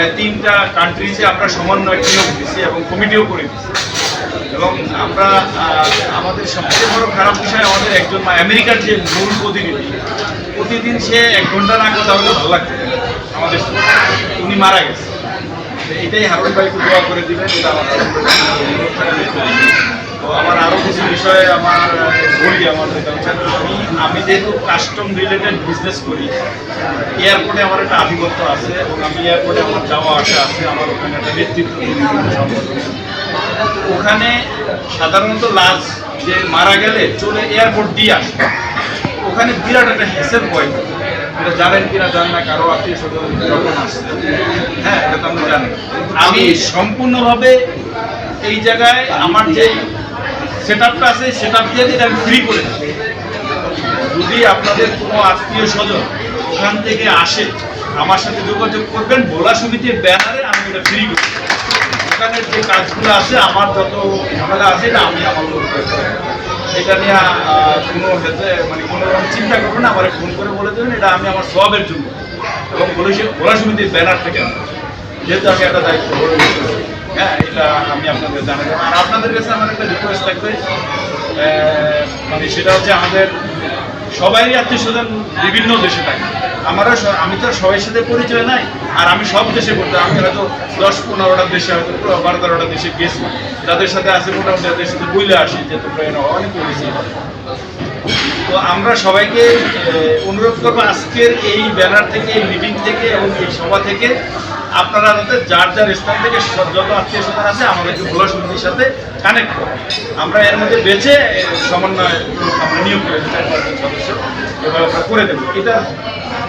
প্রায় তিনটা কান্ট্রিজে আমরা সমন্বয় নিয়োগ দিচ্ছি এবং কমিটিও করে দিচ্ছি এবং আমরা আমাদের সবচেয়ে বড় খারাপ বিষয় আমাদের একজন আমেরিকার যে মূল প্রতিনিধি, প্রতিদিন সে এক ঘণ্টা না কথা হলে ভালো লাগছে আমাদের উনি মারা গেছে। এটাই হারুন ভাইকে দোয়া করে দিবেন, এটা থাকবে। তো আমার আরও কিছু বিষয়ে আমার বলি আমার আমি আমি যেহেতু কাস্টম রিলেটেড বিজনেস করি এয়ারপোর্টে আমার একটা আধিপত্য আছে এবং আমি এয়ারপোর্টে আমার যাওয়া আসা আছে, আমার ওখানে একটা নেতৃত্ব। ওখানে সাধারণত লাশ যে মারা গেলে চলে এয়ারপোর্ট দিয়ে আসে। ওখানে বিরাট একটা হেসেল পয়েন্ট এটা জানেন কিনা জান না, কারও আত্মীয় স্বজন যখন আসছে। হ্যাঁ এটা তো আমরা জানি আমি সম্পূর্ণভাবে এই জায়গায় আমার যে সেট আপটা আছে সেট আপ দিয়ে এটা আমি ফ্রি করে যদি আপনাদের কোনো আত্মীয় স্বজন ওখান থেকে আসে, আমার সাথে যোগাযোগ করবেন, ভোলা সমিতির ব্যানারে আমি এটা ফ্রি করি ওখানে যে কাজগুলো আছে, আমার যত ঝামেলা আছে, এটা আমি আমার। এটা নিয়ে কোনো মানে কোনো রকম চিন্তা করবেন আমার ফোন করে বলে দেবেন, এটা আমি আমার সবের জন্য এবং ভোলা সমিতির ব্যানার থেকে। যেহেতু আমি একটা দায়িত্ব। হ্যাঁ এটা আমি আপনাদের জানাব। আর আপনাদের কাছে আমার একটা রিকোয়েস্ট থাকবে। মানে সেটা হচ্ছে আমাদের সবাই আত্মীয় স্বজন বিভিন্ন দেশে থাকে। আমারও আমি তো সবার সাথে পরিচয় নাই, আর আমি সব দেশে করতে আমি হয়তো দশ পনেরোটা দেশে হয়তো বারো তেরোটা দেশে গেছি। যাদের সাথে আছে মোটামুটি তাদের সাথে বইলে আসি যে তোমরা এরা অনেক পরিচয় তো আমরা সবাইকে অনুরোধ করব আজকের এই ব্যানার থেকে, এই মিটিং থেকে এবং এই সভা থেকে আপনারা যাতে যার যার স্থান থেকে যত আত্মীয় স্বজন আছে আমাদেরকে ভোলা সমিতির সাথে কানেক্ট করো আমরা এর মধ্যে বেছে সমন্বয় আমরা নিয়োগ করে চার সদস্য। এবার আমরা করে দেবো। এটা,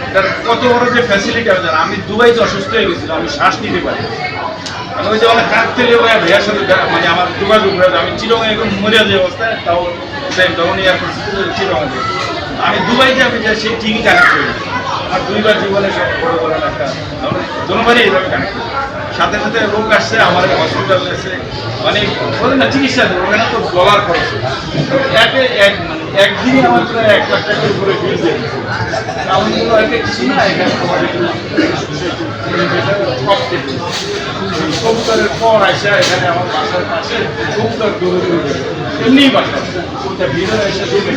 এটার কত বড় যে ফ্যাসিলিটি আমি আমি দুবাইতে অসুস্থ হয়ে গেছিলাম, আমি শ্বাস নিতে পারি আমি ওই যে অনেক কাঁদতে লেগে ভাইয়ার সাথে মানে আমার যোগাযোগ হয়েছে আমি চিরং এখন মরিয়া যে অবস্থায়, তাও সেম তখন এয়ারপোর্ট চিরং আমি দুবাইতে আমি যাই সেই ঠিকই কানেক্ট করি। আমার দুইবার জীবনে সব বড় বড় একটা দুবারই এইভাবে কানেক্ট করি। সাথে সাথে রোগ আসছে আমার হসপিটাল এসে। মানে বলে না, চিকিৎসা দেবো। ওখানে তো ডলার খরচ। একে এক একদিনে আমার প্রায় এক লাখ টাকার উপরে বিল দিয়ে। আমি কিছু না, এখানে কবুতরের পর আসে এখানে আমার বাসার পাশে কবুতর দৌড়ে দৌড়ে এমনি বাসা। ওটা ভিড়ে এসে দেবে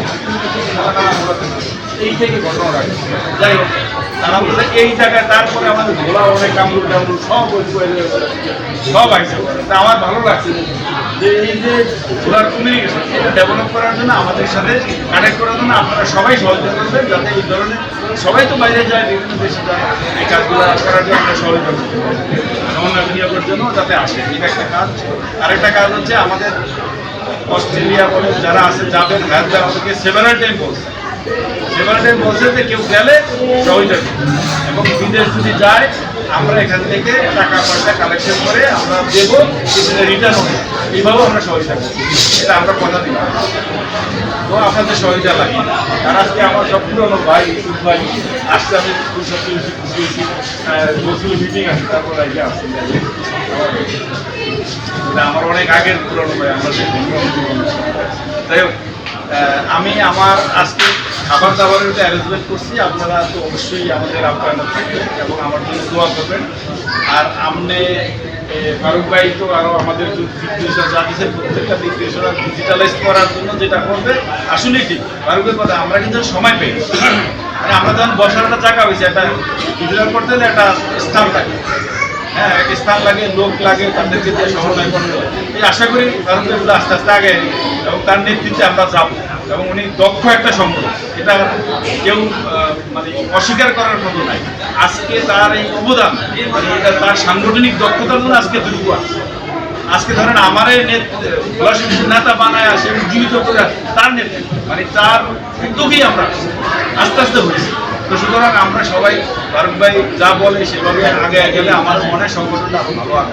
এই থেকে। যাই হোক আলহামদুলিল্লাহ এই জায়গায়, তারপরে আমাদের ঘোলা অনেক কামড়ুল টামড়ুল সব সব আইসে। তা আমার ভালো লাগছে যে এই যে ঘোলার কমিউনিকেশন এটা ডেভেলপ করার জন্য, আমাদের সাথে কানেক্ট করার জন্য আপনারা সবাই সহযোগিতা করবেন, যাতে এই ধরনের সবাই তো বাইরে যায়, বিভিন্ন দেশে যায়, এই কাজগুলো করার জন্য আমরা সহযোগিতা করতে পারি সমন্বয় বিনিয়োগের জন্য যাতে আসে। এটা একটা কাজ। আরেকটা কাজ হচ্ছে আমাদের অস্ট্রেলিয়া বলে যারা আছে যাবেন হ্যাঁ আমাদেরকে সেভারাল টাইম বলছে। সেভারাল টাইম বলছে যে কেউ গেলে সহযোগ। এবং বিদেশ যদি যায়, আমরা এখান থেকে টাকা পয়সা কালেকশন করে আমরা দেবো রিটার্ন হবে। এইভাবেও আমরা সহযোগ এটা আমরা কথা দিলাম। আপনাদের সহযোগিতা লাগে। আর আজকে আমার সব পুরনো ভাই ইউসুফ ভাই আসতে আমি মিটিং আছে তারপর আজকে আসছি আমার অনেক আগের পুরনো ভাই আমরা যাই হোক আমি আমার আজকে খাবার দাবারের একটা অ্যারেঞ্জমেন্ট করছি আপনারা তো অবশ্যই আমাদের আপ্যায়ন থাকবেন এবং আমার জন্য দোয়া করবেন। আর আমনে এ, ফারুক ভাই তো আরও আমাদের প্রত্যেকটা ডিজিটালাইজ করার জন্য যেটা কথা, আমরা কিন্তু সময়। মানে আমরা একটা হয়েছে, একটা একটা স্থান থাকে হ্যাঁ একটা স্থান লোক লাগে, তাদেরকে এই আশা করি ফারুক আস্তে আস্তে আগে এবং তার নেতৃত্বে আমরা যাব এবং উনি দক্ষ একটা সম্পদ এটা কেউ মানে অস্বীকার করার মতো নাই। আজকে তার এই অবদান মানে এটা তার সাংগঠনিক দক্ষতার জন্য আজকে দুর্গ আছে। আজকে ধরেন আমার নেত- বানায় আসে উজ্জীবিত করে তার নেতৃত্ব মানে তার উদ্যোগেই আমরা আস্তে আস্তে হয়েছি। তো সুতরাং আমরা সবাই, ফারুক ভাই যা বলে সেভাবে আগে গেলে আমার মনে সংগঠনটা ভালো আগে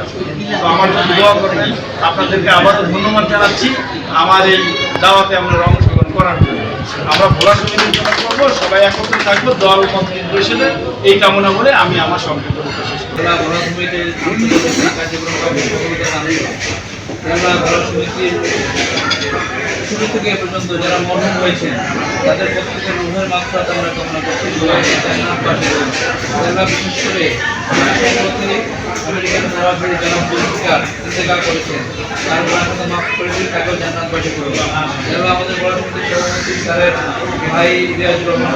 তো আমার দোয়া করবেন। আপনাদেরকে আবারও ধন্যবাদ জানাচ্ছি। আমার এই দাওয়াতে আমরা অংশগ্রহণ করার জন্য। আমরা ভোলা সমিতির জন্য করব, সবাই একত্রে থাকব, দল মত নির্দেশনে এই কামনা বলে আমি আমার সংক্ষিপ্ত শেষ করছি। সমিতির শুরু থেকে পর্যন্ত যারা মরহুম হয়েছেন তাদের প্রত্যেকের রুহের মাত্রা আমরা কামনা করছি। জেলা বিশেষ করে সরাসরি পুরস্কার ইন্তেকাল করেছেন। তার গুণাখাতা মাফ করে দিন, তাকেও জান্নাতবাসী করুন এবং আমাদের সভাপতি স্যারের ভাই রিয়াজুর রহমান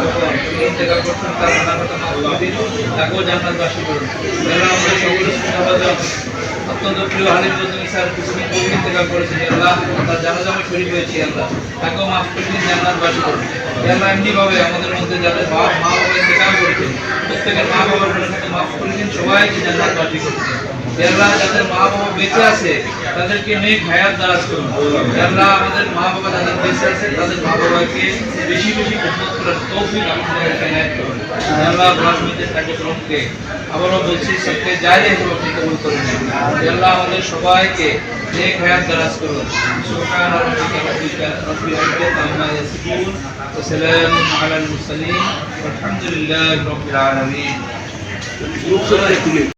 করছেন, তার গুণাখাতা মাফ করে দিন তাকেও এবং আমাদের সকলের সুবিধাবাদক অত্যন্ত প্রিয় হালিম রজনী স্যার পূর্বে ইন্তেকাল করেছেন আল্লাহ, তার জানাজা আমি তাকেও মাফ করে দিন জান্নাতবাসী করুন। আল্লাহ এমনিভাবে আমাদের মধ্যে যাদের বাপ মা বাবা প্রত্যেকের মা বাবার মাফ করে দিন, সবাইকে জান্নাতবাসী করুন। আল্লাহ যাদের মা বাবা বেঁচে আছে, তাদেরকে নেক হায়াত দারাজ করুন। আল্লাহ আমাদের মা বাবা যাদের বেঁচে আছে, তাদের মা বাবাকে বেশি বেশি খেদমত করার তৌফিক করুন। আবারও বলছি, সবকে আপনি কবুল করে নেন। আল্লাহ আমাদের সবাইকে নেক হায়াত করুন। সুবহান রাব্বিকা রাব্বিল ইজ্জাতি আম্মা ইয়াসিফুন